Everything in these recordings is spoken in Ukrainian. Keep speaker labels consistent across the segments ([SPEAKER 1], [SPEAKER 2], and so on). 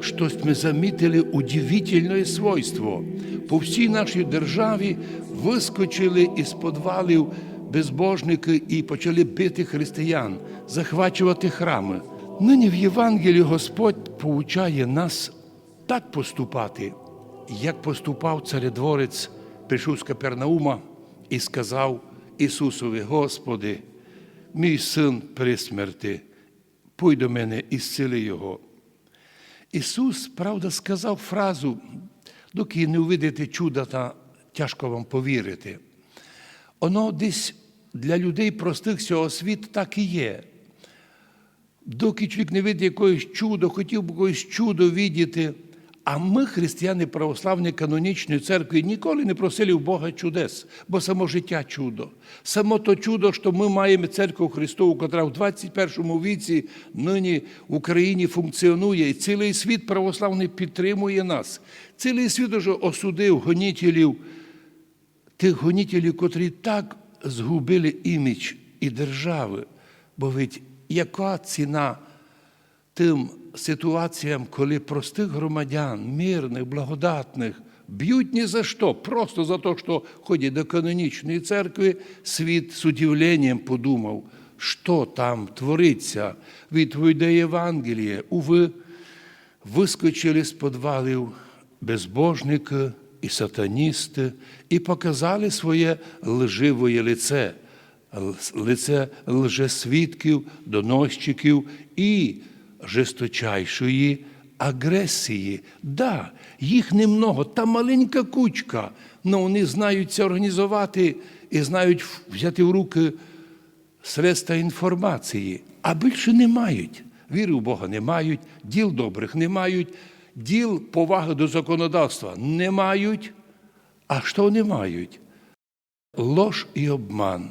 [SPEAKER 1] щось ми замітили удивительне свойство. По всій нашій державі вискочили із подвалів безбожники і почали бити християн, захвачувати храми. Нині в Євангелії Господь поучає нас так поступати, як поступав царедворець, прийшов з Капернаума і сказав Ісусові, Господи, мій син при смерти, пой до мене і зціли його. Ісус, правда, сказав фразу, доки не увидите чуда, та тяжко вам повірити. Воно десь для людей простих цього світу так і є. Доки чоловік не видить якогось чудо, хотів би якогось чудо видіти. А ми, християни православної канонічної церкви, ніколи не просили в Бога чудес, бо само життя чудо. Само то чудо, що ми маємо церкву Христову, яка в 21 віці нині в Україні функціонує, і цілий світ православний підтримує нас. Цілий світ уже осудив гонітелів, тих гонітелів, котрі так згубили імідж і держави. Бо ведь яка ціна тим ситуаціям, коли простих громадян, мирних, благодатних, б'ють ні за що, просто за те, що ходять до канонічної церкви, світ з удивленням подумав, що там твориться, відповідає Євангеліє. Уви, вискочили з подвалів безбожники і сатаністи і показали своє лживоє лице, лице лжесвідків, доносчиків і жесточайшої агресії. Да, їх немного, та маленька кучка, але вони знають це організувати і знають взяти в руки средства інформації, а більше не мають. Віри в Бога не мають, діл добрих не мають, діл поваги до законодавства не мають. А що вони мають? Лож і обман.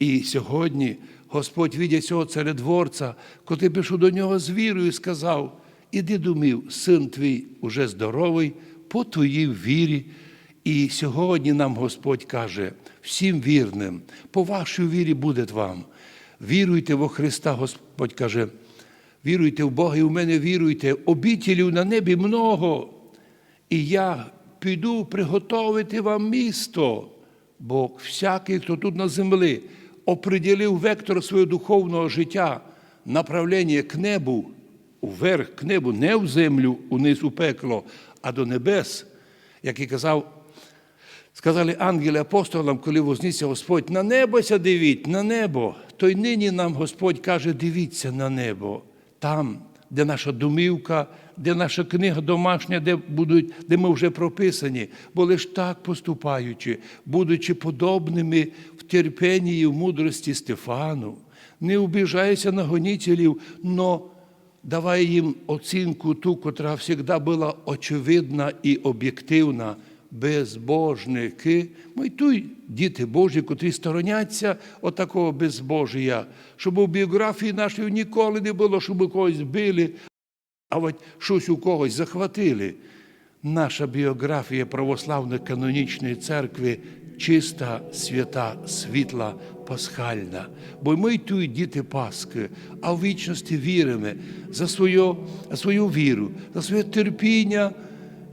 [SPEAKER 1] І сьогодні Господь видя цього царедворця, коли пішов до нього з вірою сказав: Іди думів, син твій уже здоровий, по твоїй вірі. І сьогодні нам Господь каже, всім вірним, по вашій вірі буде вам. Віруйте во Христа, Господь каже, віруйте в Бога і в мене віруйте, обітелів на небі много. І я піду приготовити вам місто, бо всякий, хто тут на землі, оприділив вектор свого духовного життя, направлення к небу, вверх к небу, не в землю, униз у пекло, а до небес, як і казав, сказали ангели апостолам, коли вознісся Господь, на небося дивіть, на небо. То й нині нам Господь каже, дивіться на небо, там, де наша домівка, де наша книга домашня, де будуть, де ми вже прописані, бо лиш так поступаючи, будучи подобними в терпенні і в мудрості Стефану, не обіжайся на гонітелів, но давай їм оцінку ту, котра завжди була очевидна і об'єктивна. Безбожники, ми й діти Божі, котрі стороняться отакого безбожія, щоб у біографії нашої ніколи не було, щоб когось били, а от щось у когось захватили. Наша біографія православної канонічної церкви чиста, свята, світла, пасхальна. Бо ми тут діти Пасхи, а в вічності віримо за свою, за свою віру, за своє терпіння,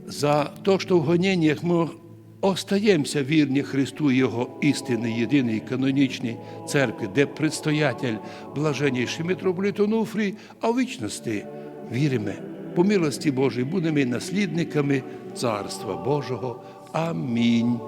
[SPEAKER 1] за то, що в гонениях ми остаємося вірні Христу Його істинній, єдиній канонічній церкві, де предстоятель блаженніший митрополит Онуфрій, а в вічності віримо. По милості Божій будемо наслідниками Царства Божого. Амінь.